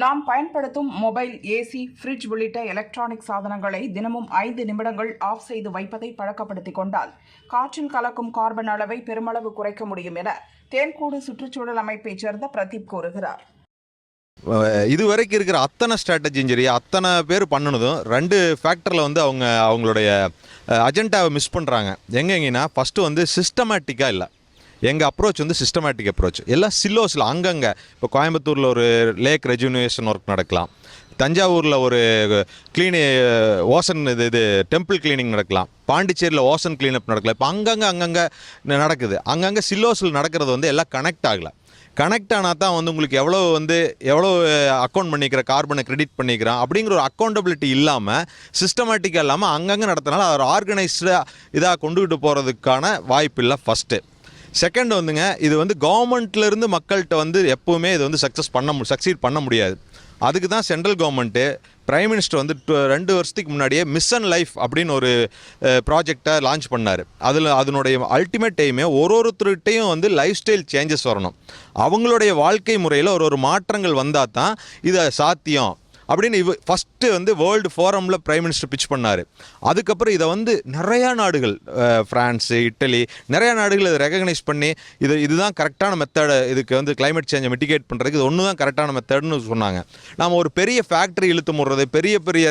நாம் பயன்படுத்தும் mobile AC fridge உள்ளிட்ட எலக்ட்ரானிக் சாதனங்களை தினமும் ஐந்து நிமிடங்கள் ஆஃப் செய்து வைப்பதை பழக்கப்படுத்திக் கொண்டால் காற்றில் கலக்கும் கார்பன் அளவை பெருமளவு குறைக்க முடியும் என தேன்கூடு சுற்றுச்சூழல் அமைப்பைச் சேர்ந்த பிரதீப் கூறுகிறார். இது வரைக்கும் இருக்கிற அத்தனை ஸ்ட்ராட்டஜியும் சரி அத்தனை பேர் பண்ணினதும் ரெண்டு ஃபேக்டரில் வந்து அவங்க அவங்களுடைய அஜெண்டாவை மிஸ் பண்ணுறாங்க எங்கெங்கன்னா ஃபஸ்ட்டு வந்து சிஸ்டமேட்டிக்காக இல்லை. எங்கள் அப்ரோச் வந்து சிஸ்டமேட்டிக் அப்ரோச் எல்லாம் சில்லோஸில் அங்கங்கே. இப்போ கோயம்புத்தூரில் ஒரு லேக் ரெஜுனேஷன் ஒர்க் நடக்கலாம். தஞ்சாவூரில் ஒரு க்ளீனி ஓசன் இது இது டெம்பிள் க்ளீனிங் நடக்கலாம். பாண்டிச்சேரியில் ஓசன் க்ளீனப் நடக்கலாம். இப்போ அங்கங்கே அங்கங்கே நடக்குது. அங்கங்கே சில்லோஸில் நடக்கிறது வந்து எல்லாம் கனெக்ட் ஆகலை. கனெக்ட் ஆனால் தான் வந்து உங்களுக்கு எவ்வளோ வந்து எவ்வளோ அக்கௌண்ட் பண்ணிக்கிற கார்பனை கிரெடிட் பண்ணிக்கிறான் அப்படிங்கிற ஒரு அக்கௌண்டபிலிட்டி இல்லாமல் சிஸ்டமேட்டிக்காக இல்லாமல் அங்கங்கே நடத்தினால ஒரு ஆர்கனைஸ்டாக இதாக கொண்டுகிட்டு போகிறதுக்கான வாய்ப்பு இல்லை ஃபஸ்ட்டு செகண்ட் வந்துங்க இது வந்து கவர்மெண்ட்லேருந்து மக்கள்கிட்ட வந்து எப்போவுமே இது வந்து சக்ஸஸ் பண்ண மு சக்சீட் பண்ண முடியாது. அதுக்கு தான் சென்ட்ரல் கவர்மெண்ட்டு பிரைம் மினிஸ்டர் வந்து டு- ரெண்டு வருஷத்துக்கு முன்னாடியே மிஷன் லைஃப் அப்படின்னு ஒரு ப்ராஜெக்டை லான்ச் பண்ணார். அதில் அதனுடைய அல்டிமேட் எய்மே ஒரு ஒருத்தருகிட்டையும் வந்து லைஃப் ஸ்டைல் சேஞ்சஸ் வரணும். அவங்களுடைய வாழ்க்கை முறையில் ஒரு ஒரு மாற்றங்கள் வந்தால் தான் இது சாத்தியம். அப்படின்னு இவ ஃபஸ்ட்டு வந்து வேர்ல்டு ஃபோரமில் பிரைம் மினிஸ்டர் பிச் பண்ணார். அதுக்கப்புறம் இதை வந்து நிறையா நாடுகள் ஃப்ரான்ஸு இட்டலி நிறையா நாடுகள் இதை ரெகக்னைஸ் பண்ணி இது இதுதான் கரெக்டான மெத்தடு இதுக்கு வந்து கிளைமேட் சேஞ்சை மிட்டிகேட் பண்ணுறதுக்கு இது ஒன்று தான் கரெக்டான மெத்தட்னு சொன்னாங்க. நாம் ஒரு பெரிய ஃபேக்ட்ரி இழுத்து முடுறது பெரிய பெரிய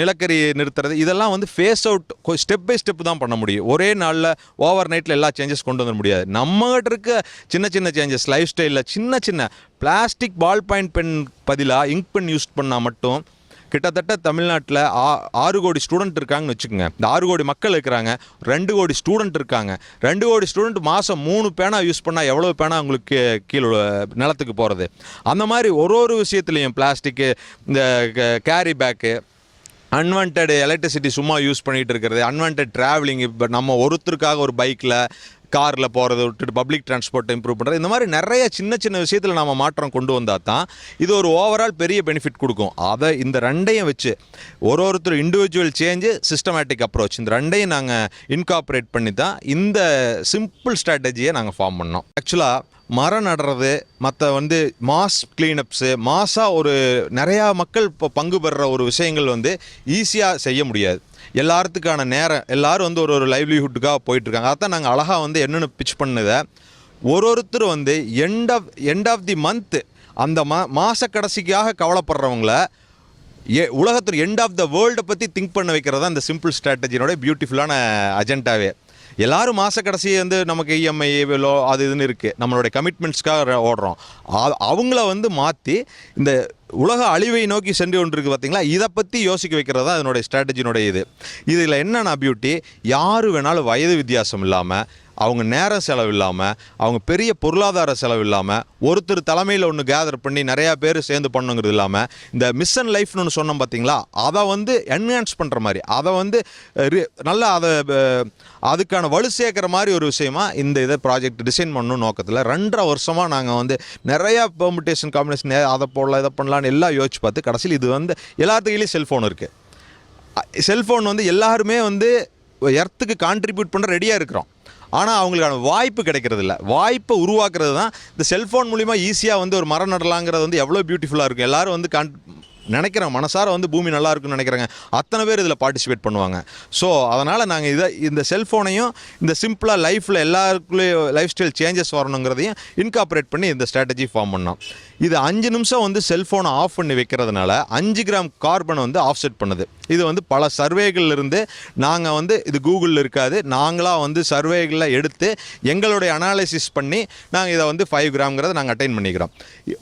நிலக்கரி நிறுத்துறது இதெல்லாம் வந்து phase out step by step தான் பண்ண முடியும். ஒரே நாளில் ஓவர் நைட்டில் எல்லா சேஞ்சஸ் கொண்டு வர முடியாது. நம்மகிட்ட இருக்க சின்ன சின்ன சேஞ்சஸ் லைஃப் ஸ்டைலில் சின்ன சின்ன பிளாஸ்டிக் பால் பாயிண்ட் பென் பதிலாக இங்க் பென் யூஸ் பண்ணால் மட்டும் கிட்டத்தட்ட தமிழ்நாட்டில் ஆ ஆறு கோடி ஸ்டூடெண்ட் இருக்காங்கன்னு வச்சுக்கோங்க. இந்த ஆறு கோடி மக்கள் இருக்கிறாங்க. ரெண்டு கோடி ஸ்டூடெண்ட் இருக்காங்க. ரெண்டு கோடி ஸ்டூடெண்ட் மாதம் மூணு பேனா யூஸ் பண்ணால் எவ்வளோ பேனா உங்களுக்கு கீழே நிலத்துக்கு போகிறது அந்த மாதிரி ஒரு ஒரு விஷயத்துலையும் பிளாஸ்டிக்கு இந்த கேரி பேக்கு அன்வான்ட் எலக்ட்ரிசிட்டி சும்மா யூஸ் பண்ணிகிட்டு இருக்கிறது அன்வான்ட் ட்ராவலிங் இப்போ நம்ம ஒருத்தருக்காக ஒரு பைக்கில் காரில் போகிறத விட்டுட்டு பப்ளிக் டிரான்ஸ்போர்ட்டை இம்ப்ரூவ் பண்ணுறது இந்த மாதிரி நிறைய சின்ன சின்ன விஷயத்தில் நம்ம மாற்றம் கொண்டு வந்தால் தான் இது ஒரு ஓவரால் பெரிய பெனிஃபிட் கொடுக்கும். அதை இந்த ரெண்டையும் வச்சு ஒரு ஒருத்தர் இண்டிவிஜுவல் சேஞ்சு சிஸ்டமேட்டிக் அப்ரோச் இந்த ரெண்டையும் நாங்கள் இன்காப்ரேட் பண்ணி தான் இந்த சிம்பிள் ஸ்ட்ராட்டஜியை நாங்கள் ஃபார்ம் பண்ணோம். ஆக்சுவலாக மரம் நடுறது மற்ற வந்து மாஸ் கிளீனப்ஸு மாஸாக ஒரு நிறையா மக்கள் இப்போ பங்கு பெறுற ஒரு விஷயங்கள் வந்து ஈஸியாக செய்ய முடியாது. எல்லாத்துக்கான நேரம் எல்லாரும் வந்து ஒரு ஒரு லைவ்லிஹுட்டுக்காக போயிட்டுருக்காங்க. அதான் நாங்கள் அழகாக வந்து என்னென்னு பிச் பண்ணதை. ஒரு ஒருத்தர் வந்து end of end of the month அந்த மா மாத கடைசிக்காக கவலைப்படுறவங்கள ஏ உலகத்தில் எண்ட் ஆஃப் த வேர்ல்டை பற்றி திங்க் பண்ண வைக்கிறது தான் இந்த சிம்பிள் ஸ்ட்ராட்டஜினோட பியூட்டிஃபுல்லான அஜெண்டாவே எல்லாரும் மாத கடைசி வந்து நமக்கு இஎம்ஐ லோ அது இதுன்னு இருக்குது நம்மளுடைய கமிட்மெண்ட்ஸ்க்காக ஓடுறோம். அவங்கள வந்து மாற்றி இந்த உலக அழிவை நோக்கி சென்று கொண்டிருக்கு பார்த்தீங்களா இதை பற்றி யோசிக்க வைக்கிறது தான் அதனுடைய ஸ்ட்ராட்டஜினுடைய இது. இதில் என்னென்ன பியூட்டி யார் வேணாலும் வயது வித்தியாசம் இல்லாமல் அவங்க நேர செலவு இல்லாமல் அவங்க பெரிய பொருளாதார செலவு இல்லாமல் ஒருத்தர் தலைமையில் ஒன்று கேதர் பண்ணி நிறையா பேர் சேர்ந்து பண்ணுங்கிறது இல்லாமல் இந்த மிஷன் லைஃப்னு ஒன்று சொன்னோம் பார்த்தீங்களா அதை வந்து என்ஹான்ஸ் பண்ணுற மாதிரி அதை வந்து ரி- நல்லா அதை அதுக்கான வலு சேர்க்குற மாதிரி ஒரு விஷயமா இந்த இதை ப்ராஜெக்ட் டிசைன் பண்ணணும் நோக்கத்தில் ரெண்டரை வருஷமாக நாங்கள் வந்து நிறையா பெர்முட்டேஷன் காம்பினேஷன் அதை போடலாம் இதை பண்ணலான்னு எல்லாம் யோசிச்சு பார்த்து கடைசியில் இது வந்து எல்லாத்துக்கையிலையும் செல்ஃபோன் இருக்குது செல்ஃபோன் வந்து எல்லாருமே வந்து எர்த்துக்கு கான்ட்ரிபியூட் பண்ண ரெடியாக இருக்கிறோம். ஆனால் அவங்களுக்கான வாய்ப்பு கிடைக்கிறது இல்லை வாய்ப்பை உருவாக்குறது தான் இந்த செல்ஃபோன் மூலிமா ஈஸியாக வந்து ஒரு மரம் நடலாங்கிறது வந்து எவ்வளோ பியூட்டிஃபுல்லாக இருக்கும். எல்லோரும் வந்து கான் நினைக்கிறேன் மனசார வந்து பூமி நல்லா இருக்குன்னு நினைக்கிறாங்க. அத்தனை பேர் இதில் பார்ட்டிசிபேட் பண்ணுவாங்க. ஸோ அதனால் நாங்கள் இதை இந்த செல்ஃபோனையும் இந்த சிம்பிளாக லைஃப்பில் எல்லாருக்குள்ளேயும் லைஃப் ஸ்டைல் சேஞ்சஸ் வரணுங்கிறதையும் இன்காப்ரேட் பண்ணி இந்த ஸ்ட்ராட்டஜி ஃபார்ம் பண்ணோம். இது அஞ்சு நிமிஷம் வந்து செல்ஃபோனை ஆஃப் பண்ணி வைக்கிறதுனால அஞ்சு கிராம் கார்பனை வந்து ஆஃப்செட் பண்ணுது. இது வந்து பல சர்வேகள்ல இருந்து நாங்கள் வந்து இது கூகுளில் இருக்காது. நாங்களாக வந்து சர்வேகளில் எடுத்து எங்களுடைய அனாலிசிஸ் பண்ணி நாங்கள் இதை வந்து ஃபைவ் கிராம்ங்கிறத நாங்கள் அட்டைன் பண்ணிக்கிறோம்.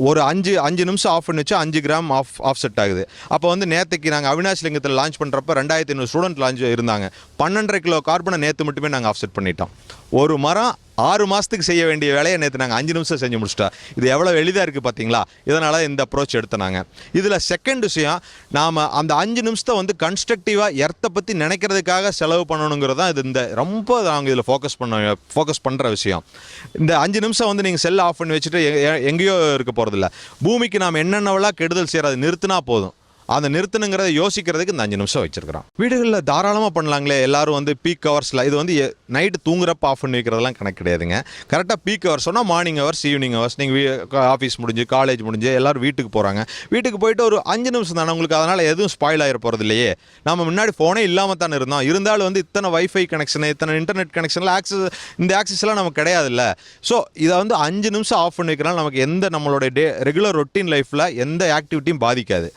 ஒரு அஞ்சு அஞ்சு நிமிஷம் ஆஃப் பண்ணி வச்சு அஞ்சு கிராம் ஆஃப் ஆஃப் செட் ஆகுது. அப்போ வந்து நேற்றுக்கு நாங்கள் அவினாஷ் லிங்கத்தில் லான்ச் பண்ணுறப்ப ரெண்டாயிரத்தி ஐநூறு ஸ்டூடெண்ட் லான்ச் இருந்தாங்க. பன்னெண்டரை கிலோ கார்பனை நேற்று மட்டுமே நாங்கள் ஆஃப்செட் பண்ணிட்டோம். ஒரு மரம் ஆறு மாதத்துக்கு செய்ய வேண்டிய வேலையை நேற்று நாங்கள் அஞ்சு நிமிஷம் செஞ்சு முடிச்சிட்டோம் இது எவ்வளோ எளிதாக இருக்குது பார்த்தீங்களா இதனால் இந்த அப்ரோச் எடுத்தனாங்க. இதில் செகண்ட் விஷயம் நாம் அந்த அஞ்சு நிமிஷத்தை வந்து கன்ஸ்ட்ரக்டிவாக எர்த்தை பற்றி நினைக்கிறதுக்காக செலவு பண்ணணுங்கிறது தான் இது. இந்த ரொம்ப நாங்கள் இதில் ஃபோக்கஸ் பண்ண ஃபோக்கஸ் பண்ணுற விஷயம். இந்த அஞ்சு நிமிஷம் வந்து நீங்கள் செல் ஆஃப் பண்ணி வச்சுட்டு எங்கேயோ இருக்க போகிறதில்ல பூமிக்கு நாம் என்னென்னவெல்லாம் கெடுதல் செய்கிறது நிறுத்தினா போதும். அந்த நிறுத்தணுங்கிறத யோசிக்கிறதுக்கு இந்த அஞ்சு நிமிஷம் வச்சிருக்கிறோம். வீடுகளில் தாராளமாக பண்ணலாங்களே. எல்லாரும் வந்து பீக் ஹவர்ஸில் இது வந்து நைட்டு தூங்குறப்ப ஆஃப் பண்ணி வைக்கிறதெல்லாம் கணக்கு கிடையாதுங்க. கரெக்டாக பீக் ஹவர்ஸ் சொன்னால் மார்னிங் ஹவர்ஸ் ஈவினிங் ஹவர்ஸ் நீங்கள் ஆஃபீஸ் முடிஞ்சு காலேஜ் முடிஞ்சு எல்லாரும் வீட்டுக்கு போகிறாங்க வீட்டுக்கு போயிட்டு ஒரு அஞ்சு நிமிஷம் தானே உங்களுக்கு? அதனால் எதுவும் ஸ்பாயில் ஆகிட போகிறது இல்லையே. நம்ம முன்னாடி ஃபோனே இல்லாமல் தானே இருந்தோம். இருந்தாலும் வந்து இத்தனை வைஃபை கனெக்ஷன் இத்தனை இன்டர்நெட் கனெக்ஷனில் ஆக்சஸ் இந்த ஆக்சஸ்லாம் நமக்கு கிடையாதுல்ல. ஸோ இதை வந்து அஞ்சு நிமிஷம் ஆஃப் பண்ணி வைக்கிறனால நமக்கு எந்த நம்மளோட டே ரெகுலர் ரொட்டீன் லைஃப்பில் எந்த ஆக்டிவிட்டியும் பாதிக்காது.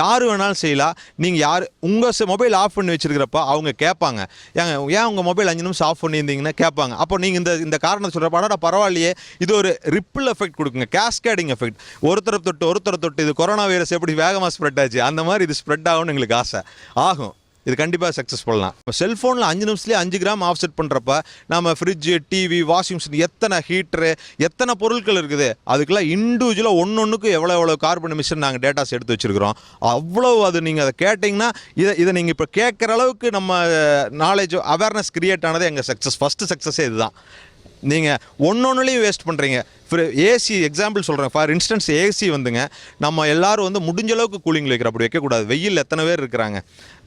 யார் யார் வேணாலும் செய்யலாம். நீங்கள் யார் உங்கள் மொபைல் ஆஃப் பண்ணி வச்சுருக்கிறப்ப அவங்க கேட்பாங்க. ஏங்க ஏன் உங்கள் மொபைல் அஞ்சு நிமிஷம் ஆஃப் பண்ணியிருந்தீங்கன்னா கேட்பாங்க. அப்போ நீங்கள் இந்த இந்த காரணம் சொல்கிறப்ப பரவாயில்லையே இது ஒரு ரிப்பிள் எஃபெக்ட் கொடுக்குங்க கேஸ்கேடிங் எஃபெக்ட் ஒருத்தரை தொட்டு ஒருத்தரை தொட்டு இது கொரோனா வைரஸ் எப்படி வேகமாக ஸ்ப்ரெட் ஆச்சு அந்த மாதிரி இது ஸ்ப்ரெட் ஆகும்னு எங்களுக்கு ஆசை. ஆகும். இது கண்டிப்பாக சக்ஸஸ் பண்ணலாம். இப்போ செல்ஃபோனில் அஞ்சு நிமிஷத்துலேயே அஞ்சு கிராம் ஆஃப்செட் பண்ணுறப்ப நம்ம ஃப்ரிட்ஜு டிவி வாஷிங் மிஷின் எத்தனை ஹீட்ரு எத்தனை பொருட்கள் இருக்குது? அதுக்கெல்லாம் இண்டிவிஜுவலாக ஒன்று ஒன்றுக்கு எவ்வளோ எவ்வளோ கார்பன் மிஷின் நாங்கள் டேட்டாஸ் எடுத்து வச்சுருக்கிறோம். அவ்வளோ அது நீங்கள் அதை கேட்டிங்கன்னா இதை இதை நீங்கள் இப்போ கேட்குற அளவுக்கு நம்ம நாலேஜ் அவேர்னஸ் கிரியேட் ஆனது எங்கள் சக்ஸஸ் ஃபஸ்ட்டு சக்ஸஸே இதுதான். நீங்கள் ஒன்று ஒன்றுலேயும் வேஸ்ட் பண்ணுறீங்க ஏசி எக்ஸாம்பிள் சொல்கிறேன் ஃபார் இன்ஸ்டன்ஸ் ஏசி வந்துங்க நம்ம எல்லாரும் வந்து முடிஞ்ச அளவுக்கு கூலிங்கில் வைக்கிற அப்படி வைக்கக்கூடாது. வெயில் எத்தனை பேர் இருக்கிறாங்க?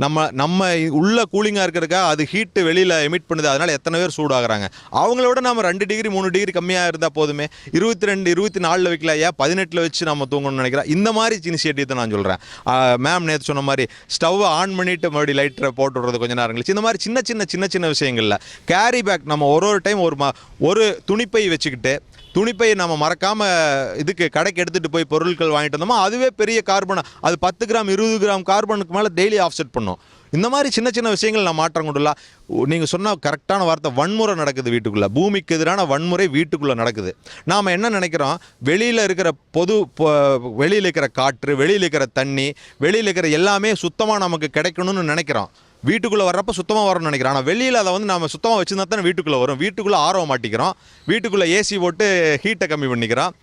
நம்ம நம்ம உள்ள கூலிங்காக இருக்கிறக்கா அது ஹீட்டு வெளியில் எமிட் பண்ணுது. அதனால் எத்தனை பேர் சூடாகிறாங்க? அவங்கள விட நம்ம ரெண்டு டிகிரி மூணு டிகிரி கம்மியாக இருந்தால் போதுமே. இருபத்தி ரெண்டு இருபத்தி நாலில் வைக்கல. ஏன் பதினெட்டில் வச்சு நம்ம தூங்கணும்னு நினைக்கிறேன் இந்த மாதிரி இனிஷியேட்டிவ் தான் நான் சொல்கிறேன் மேம் நேற்று சொன்ன மாதிரி ஸ்டவ்வை ஆன் பண்ணிவிட்டு மறுபடியும் லைட்டரை போட்டு விடுறது கொஞ்சம் நேரம் கழிச்சு. இந்த மாதிரி சின்ன சின்ன சின்ன சின்ன விஷயங்களில் கேரி பேக் நம்ம ஒரு ஒரு டைம் ஒரு மா ஒரு துணிப்பை வச்சுக்கிட்டு துணிப்பை துணிப்பையை நம்ம மறக்காம இதுக்கு கடைக்கு எடுத்துட்டு போய் பொருட்கள் வாங்கிட்டு வந்தோமோ? அதுவே பெரிய கார்பன் அது பத்து கிராம் இருபது கிராம் கார்பனுக்கு மேலே டெய்லி ஆஃப்செட் பண்ணும். இந்த மாதிரி சின்ன சின்ன விஷயங்கள் நான் மாற்றம் கொண்டுள்ள. நீங்கள் சொன்ன கரெக்டான வார்த்தை வன்முறை நடக்குது வீட்டுக்குள்ளே. பூமிக்கு எதிரான வன்முறை வீட்டுக்குள்ளே நடக்குது. நாம் என்ன நினைக்கிறோம்? வெளியில் இருக்கிற பொது வெளியில் இருக்கிற காற்று வெளியில் இருக்கிற தண்ணி வெளியில் இருக்கிற எல்லாமே சுத்தமாக நமக்கு கிடைக்கணும்னு நினைக்கிறோம். வீட்டுக்குள்ளே வரப்போ சுத்தமாக வரும்னு நினைக்கிறேன். ஆனால் வெளியில் அதை வந்து நம்ம சுத்தமாக வச்சுருந்தா தானே வீட்டுக்குள்ளே வரும். வீட்டுக்குள்ளே ஆர்வம் மாட்டிக்கிறோம். வீட்டுக்குள்ளே ஏசி போட்டு ஹீட்டை கம்மி பண்ணிக்கிறோம்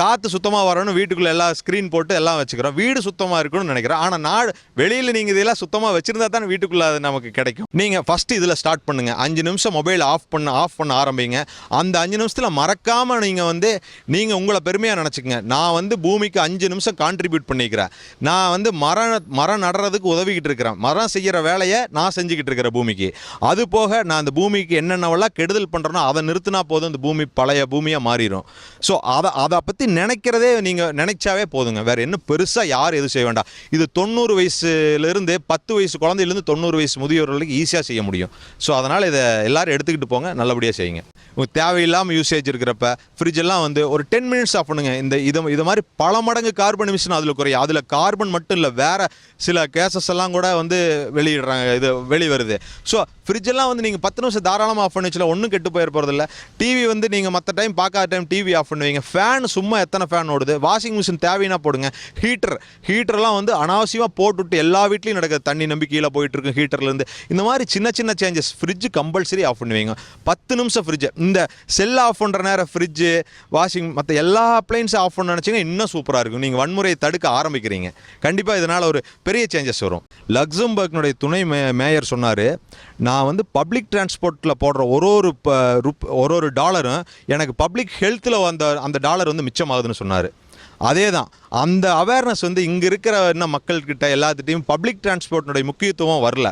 காற்று சுத்தமாக வரணும் வீட்டுக்குள்ளே எல்லாம் ஸ்க்ரீன் போட்டு எல்லாம் வச்சுக்கிறோம். வீடு சுத்தமாக இருக்கணும்னு நினைக்கிறேன் ஆனால் நாடு வெளியில் நீங்கள் இதெல்லாம் சுத்தமாக வச்சுருந்தா தானே வீட்டுக்குள்ளே அது நமக்கு கிடைக்கும். நீங்கள் ஃபஸ்ட்டு இதில் ஸ்டார்ட் பண்ணுங்கள் அஞ்சு நிமிஷம் மொபைல் ஆஃப் பண்ண ஆஃப் பண்ண ஆரம்பிங்க. அந்த அஞ்சு நிமிஷத்தில் மறக்காமல் நீங்கள் வந்து நீங்கள் உங்களை பெருமையாக நினச்சிக்கங்க. நான் வந்து பூமிக்கு அஞ்சு நிமிஷம் கான்ட்ரிபியூட் பண்ணிக்கிறேன். நான் வந்து மரம் மரம் நடுறதுக்கு உதவிக்கிட்டு இருக்கிறேன். மரம் செய்கிற வேலையை நான் செஞ்சுக்கிட்டு இருக்கிறேன் பூமிக்கு. அது போக நான் அந்த பூமிக்கு என்னென்னவெல்லாம் கெடுதல் பண்ணுறேனோ அதை நிறுத்தினா போதும். அந்த பூமி பழைய பூமியாக மாறிடும். ஸோ அதை அதை பற்றி நினைக்கிறதே நீங்கள் நினைச்சாவே போதுங்க. வேறு என்ன பெருசாக யார் எதுவும் செய்ய வேண்டாம் இது தொண்ணூறு வயசுலேருந்து பத்து வயசு குழந்தையிலேருந்து தொண்ணூறு வயசு முதியோர்களுக்கு ஈஸியாக செய்ய முடியும். ஸோ அதனால் இதை எல்லாரும் எடுத்துக்கிட்டு போங்க. நல்லபடியாக செய்யுங்க. உங்களுக்கு தேவையில்லாமல் யூசேஜ் இருக்கிறப்ப ஃப்ரிட்ஜ் எல்லாம் வந்து ஒரு டென் மினிட்ஸ் ஆஃப் பண்ணுங்க இந்த இது இது மாதிரி பல மடங்கு கார்பன் எமிஷன் அதில் குறையும். அதில் கார்பன் மட்டும் இல்லை வேற சில கேசஸ் எல்லாம் கூட வந்து வெளியிடுறாங்க. இது வெளி வருது. ஸோ ஃப்ரிட்ஜெல்லாம் வந்து நீங்கள் பத்து நிமிஷம் தாராளமாக ஆஃப் பண்ணி வச்சுல ஒன்றும் கெட்டு போயிட போகிறதில்ல டிவி வந்து நீங்கள் மற்ற டைம் பார்க்காத டைம் டிவி ஆஃப் பண்ணுவீங்க. ஃபேன் சும்மா எத்தனை ஃபேன் ஓடுது? வாஷிங் மிஷின் தேவைன்னா போடுங்க. ஹீட்டர் ஹீட்டர்லாம் வந்து அனாவசியமாக போட்டுவிட்டு எல்லா வீட்லையும் நடக்குது தண்ணி நம்பி கீழே போயிட்டுருக்கு ஹீட்டர்லேருந்து இந்த மாதிரி சின்ன சின்ன சேஞ்சஸ் ஃப்ரிட்ஜ் கம்பல்சரி ஆஃப் பண்ணுவீங்க. பத்து நிமிஷம் ஃப்ரிட்ஜ் இந்த செல் ஆஃப் பண்ணுற நேரம் ஃப்ரிட்ஜு வாஷிங் மற்ற எல்லா அப்ளைன்ஸும் ஆஃப் பண்ண நினச்சிங்க இன்னும் சூப்பராக இருக்கும். நீங்கள் வன்முறையை தடுக்க ஆரம்பிக்கிறீங்க. கண்டிப்பாக இதனால் ஒரு பெரிய சேஞ்சஸ் வரும். லக்ஸம்பர்க்னுடைய துணை மே மேயர் சொன்னார் நான் வந்து பப்ளிக் டிரான்ஸ்போர்ட்டில் போடுற ஒரு ஒரு ருப் ஒரு ஒரு டாலரும் எனக்கு பப்ளிக் ஹெல்த்தில் அந்த அந்த டாலர் வந்து மிச்சமாகுதுன்னு சொன்னார். அதே தான் அந்த அவேர்னஸ் வந்து இங்கே இருக்கிற என்ன மக்கள்கிட்ட எல்லாத்துட்டையும் பப்ளிக் டிரான்ஸ்போர்ட்னுடைய முக்கியத்துவம் வரல.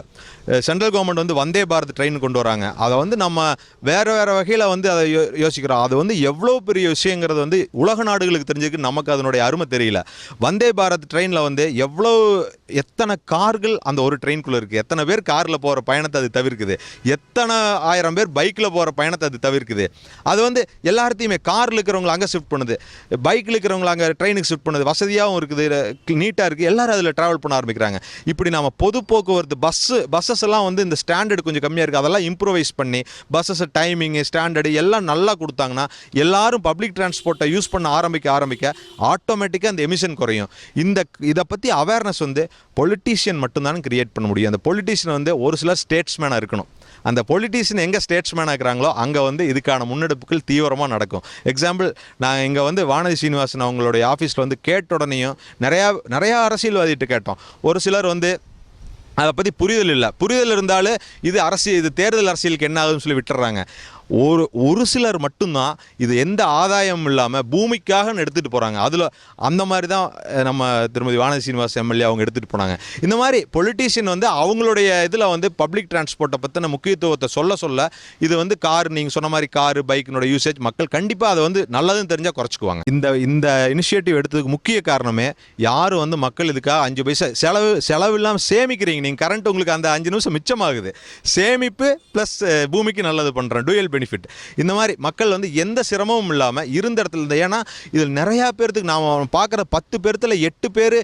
சென்ட்ரல் கவர்மெண்ட் வந்து வந்தே பாரத் ட்ரெயின் கொண்டு வராங்க. அதை வந்து நம்ம வேறு வேறு வகையில் வந்து அதை யோ யோசிக்கிறோம். அது வந்து எவ்வளோ பெரிய விஷயங்கிறது வந்து உலக நாடுகளுக்கு தெரிஞ்சுக்கு நமக்கு அதனுடைய அருமை தெரியல. வந்தே பாரத் ட்ரெயினில் வந்து எவ்வளோ எத்தனை கார்கள் அந்த ஒரு ட்ரெயின்குள்ளே இருக்குது எத்தனை பேர் காரில் போகிற பயணத்தை அது தவிர்க்குது. எத்தனை ஆயிரம் பேர் பைக்கில் போகிற பயணத்தை அது தவிர்க்குது. அது வந்து எல்லாத்தையுமே காரில் இருக்கிறவங்களை அங்கே ஷிஃப்ட் பண்ணுது. பைக்கில் இருக்கிறவங்களை அங்கே ட்ரெயினுக்கு ஷிஃப்ட் பண்ணுது. வசதியாகவும் இருக்குது நீட்டாக இருக்குது எல்லாரும் அதில் ட்ராவல் பண்ண ஆரம்பிக்கிறாங்க. இப்படி நம்ம பொது போக்குவரத்து பஸ்ஸு பஸ்ஸஸ் எல்லாம் வந்து இந்த ஸ்டாண்டர்டு கொஞ்சம் கம்மியாக இருக்குது அதெல்லாம் இம்ப்ரூவைஸ் பண்ணி பஸ்ஸஸ் டைமிங்கு ஸ்டாண்டர்டு எல்லாம் நல்லா கொடுத்தாங்கன்னா எல்லாரும் பப்ளிக் டிரான்ஸ்போர்ட்டை யூஸ் பண்ண ஆரம்பிக்க ஆரம்பிக்க ஆட்டோமேட்டிக்காக அந்த எமிஷன் குறையும். இந்த இதை பற்றி அவேர்னஸ் வந்து பொலிட்டீஷியன் மட்டும்தான் கிரியேட் பண்ண முடியும். அந்த பொலிட்டீஷியன் வந்து ஒரு சில ஸ்டேட்ஸ்மேனாக இருக்கணும். அந்த பொலிட்டீஷியன் எங்கே ஸ்டேட்ஸ்மேனாக இருக்கிறாங்களோ அங்கே வந்து இதுக்கான முன்னெடுப்புகள் தீவிரமாக நடக்கும். எக்ஸாம்பிள் நான் இங்கே வந்து வானதி சீனிவாசன் அவங்களுடைய ஆஃபீஸில் வந்து கேட்ட உடனேயும் நிறையா நிறையா அரசியல்வாதிகிட்ட கேட்டோம். ஒரு சிலர் வந்து அதை பற்றி புரிதல் இல்லை. புரிதல் இருந்தாலும் இது அரசியல் இது தேர்தல் அரசியலுக்கு என்ன ஆகுதுன்னு சொல்லி விட்டுறாங்க. ஒரு ஒரு சிலர் மட்டும்தான் இது எந்த ஆதாயமும் இல்லாமல் பூமிக்காக எடுத்துகிட்டு போகிறாங்க அதில் அந்த மாதிரி தான் நம்ம திருமதி வானதி சீனிவாஸ் எம்எல்ஏ அவங்க எடுத்துகிட்டு போனாங்க. இந்த மாதிரி பொலிட்டீஷியன் வந்து அவங்களுடைய இதில் வந்து பப்ளிக் டிரான்ஸ்போர்ட்டை பற்றின முக்கியத்துவத்தை சொல்ல சொல்ல இது வந்து கார் நீங்கள் சொன்ன மாதிரி காரு பைக்கினோட யூசேஜ் மக்கள் கண்டிப்பாக அதை வந்து நல்லதுன்னு தெரிஞ்சால் குறைச்சிக்குவாங்க. இந்த இந்த இனிஷியேட்டிவ் எடுத்ததுக்கு முக்கிய காரணமே யாரும் வந்து மக்கள் இதுக்காக அஞ்சு பைசா செலவு செலவு இல்லாமல் சேமிக்கிறீங்க. நீங்கள் கரண்ட் உங்களுக்கு அந்த அஞ்சு நிமிஷம் மிச்சமாகுது. சேமிப்பு ப்ளஸ் பூமிக்கு நல்லது பண்ணுறேன் டூயல் பெனிஃபிட் இந்த மாதிரி மக்கள் வந்து எந்த சிரமமும் இல்லாமல் இருந்த இடத்துல இருந்து ஏன்னா இதில் நிறையா பேர்த்துக்கு நாம் பார்க்குற பத்து பேர்த்துல எட்டு பேர்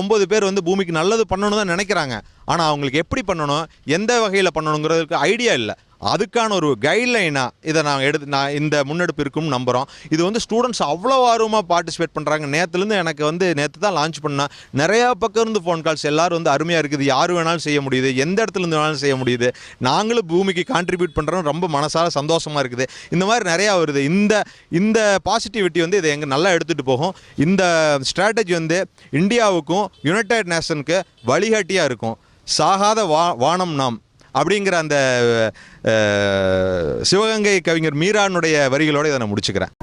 ஒம்பது பேர் வந்து பூமிக்கு நல்லது பண்ணணும் தான் நினைக்கிறாங்க. ஆனால் அவங்களுக்கு எப்படி பண்ணணும்? எந்த வகையில் பண்ணணுங்கிறதுக்கு ஐடியா இல்லை. அதுக்கான ஒரு கைட்லைனாக இதை நான் எடுத்து நான் இந்த முன்னெடுப்பு இருக்கும்னு நம்புகிறோம் இது வந்து ஸ்டூடெண்ட்ஸ் அவ்வளோ ஆர்வமாக பார்ட்டிசிபேட் பண்ணுறாங்க நேற்றுலேருந்து எனக்கு வந்து நேற்று தான் லான்ச் பண்ணேன் நிறையா பக்கம் இருந்து ஃபோன் கால்ஸ் எல்லோரும் வந்து அருமையாக இருக்குது. யார் வேணாலும் செய்ய முடியுது. எந்த இடத்துலேருந்து வேணாலும் செய்ய முடியுது. நாங்களும் பூமிக்கு கான்ட்ரிபியூட் பண்ணுறோம் ரொம்ப மனசார சந்தோஷமாக இருக்குது. இந்த மாதிரி நிறையா வருது. இந்த இந்த பாசிட்டிவிட்டி வந்து இதை எங்கே நல்லா எடுத்துகிட்டு போகும். இந்த ஸ்ட்ராட்டஜி வந்து இந்தியாவுக்கும் யுனைடெட் நேஷனுக்கு வழிகாட்டியாக இருக்கும். சாகாத வா வானம் நாம். அப்படிங்கிற அந்த சிவகங்கை கவிஞர் மீரானுடைய வரிகளோடு இதை நான் முடிச்சுக்கிறேன்.